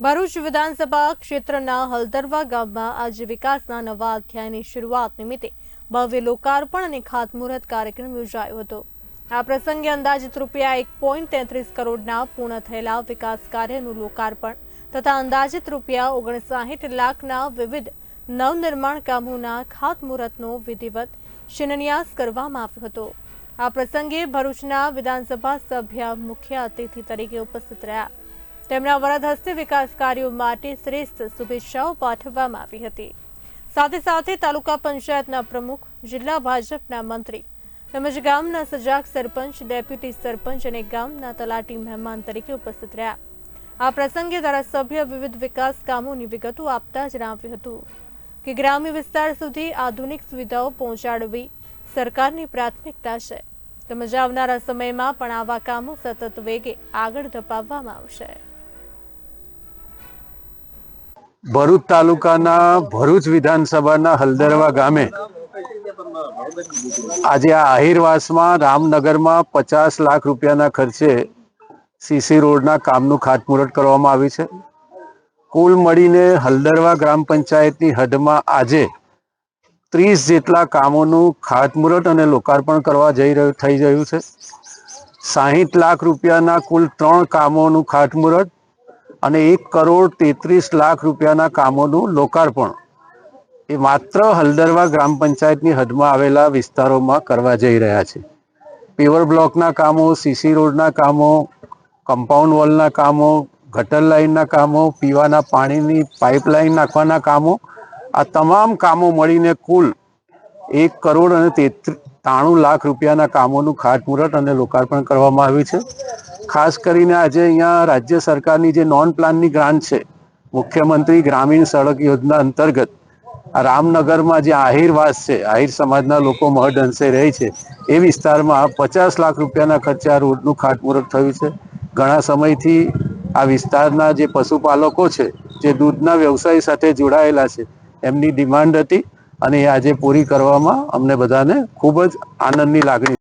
ભરૂચ વિધાનસભા ક્ષેત્રના હલદરવા ગામમાં આજે વિકાસના નવા અધ્યાયની શરૂઆત નિમિત્તે ભવ્ય લોકાર્પણ અને ખાતમુહૂર્ત કાર્યક્રમ યોજાયો હતો. આ પ્રસંગે અંદાજિત રૂપિયા એક કરોડના પૂર્ણ થયેલા વિકાસ કાર્યનું લોકાર્પણ તથા અંદાજિત રૂપિયા ઓગણસાહીઠ લાખના વિવિધ નવનિર્માણ કામોના ખાતમુહૂર્તનો વિધિવત શિલાન્યાસ કરવામાં આવ્યો હતો. આ પ્રસંગે ભરૂચના વિધાનસભા સભ્ય મુખ્ય અતિથિ તરીકે ઉપસ્થિત રહ્યા. તેમના વરદ હસ્તે વિકાસ કાર્યો માટે શ્રેષ્ઠ શુભેચ્છાઓ પાઠવવામાં આવી હતી. સાથે સાથે તાલુકા પંચાયતના પ્રમુખ, જિલ્લા ભાજપના મંત્રી તેમજ ગામના સજાગ સરપંચ, ડેપ્યુટી સરપંચ અને ગામના તલાટી મહેમાન તરીકે ઉપસ્થિત રહ્યા. આ પ્રસંગે ધારાસભ્ય વિવિધ વિકાસ કામોની વિગતો આપતા જણાવ્યું હતું કે ગ્રામ્ય વિસ્તાર સુધી આધુનિક સુવિધાઓ પહોંચાડવી સરકારની પ્રાથમિકતા છે. તેમજ આવનારા સમયમાં પણ આવા કામો સતત વેગે આગળ ધપાવવામાં આવશે. ભરૂચ તાલુકાના ભરૂચ વિધાનસભાના હલદરવા ગામે આજે આ આહિરવાસમાં રામનગરમાં પચાસ લાખ રૂપિયાના ખર્ચે સીસી રોડના કામનું ખાતમુહૂર્ત કરવામાં આવ્યું છે. કુલ મળીને હલદરવા ગ્રામ પંચાયતની હદમાં આજે ત્રીસ જેટલા કામોનું ખાતમુહૂર્ત અને લોકાર્પણ કરવા જઈ રહ્યું, થઈ રહ્યું છે. સાહીઠ લાખ રૂપિયાના કુલ ત્રણ કામોનું ખાતમુહૂર્ત અને એક કરોડ તેત્રીસ લાખ રૂપિયાના કામોનું લોકાર્પણ. એ માત્ર હલદરવા ગ્રામ પંચાયતની હદમાં આવેલા વિસ્તારોમાં કરવા જઈ રહ્યા છે. પેવર બ્લોકના કામો, સીસી રોડના કામો, કમ્પાઉન્ડ વોલના કામો, ગટર લાઇનના કામો, પીવાના પાણીની પાઇપલાઇન નાખવાના કામો, આ તમામ કામો મળીને કુલ એક કરોડ અને ત્રાણું લાખ રૂપિયાના કામોનું ખાતમુહૂર્ત અને લોકાર્પણ કરવામાં આવ્યું છે. ખાસ કરીને આજે અહીંયા રાજ્ય સરકારની જે નોન પ્લાનની ગ્રાન્ટ છે, મુખ્યમંત્રી ગ્રામીણ સડક યોજના અંતર્ગત રામનગરમાં જે આહિરવાસ છે, આહિર સમાજના લોકો મહદ અંશે રહે છે, એ વિસ્તારમાં પચાસ લાખ રૂપિયાના ખર્ચે આ રોડનું ખાતમુહૂર્ત થયું છે. ઘણા સમયથી આ વિસ્તારના જે પશુપાલકો છે, જે દૂધના વ્યવસાય સાથે જોડાયેલા છે, એમની ડિમાન્ડ હતી અને એ આજે પૂરી કરવામાં અમને બધાને ખૂબ જ આનંદની લાગણી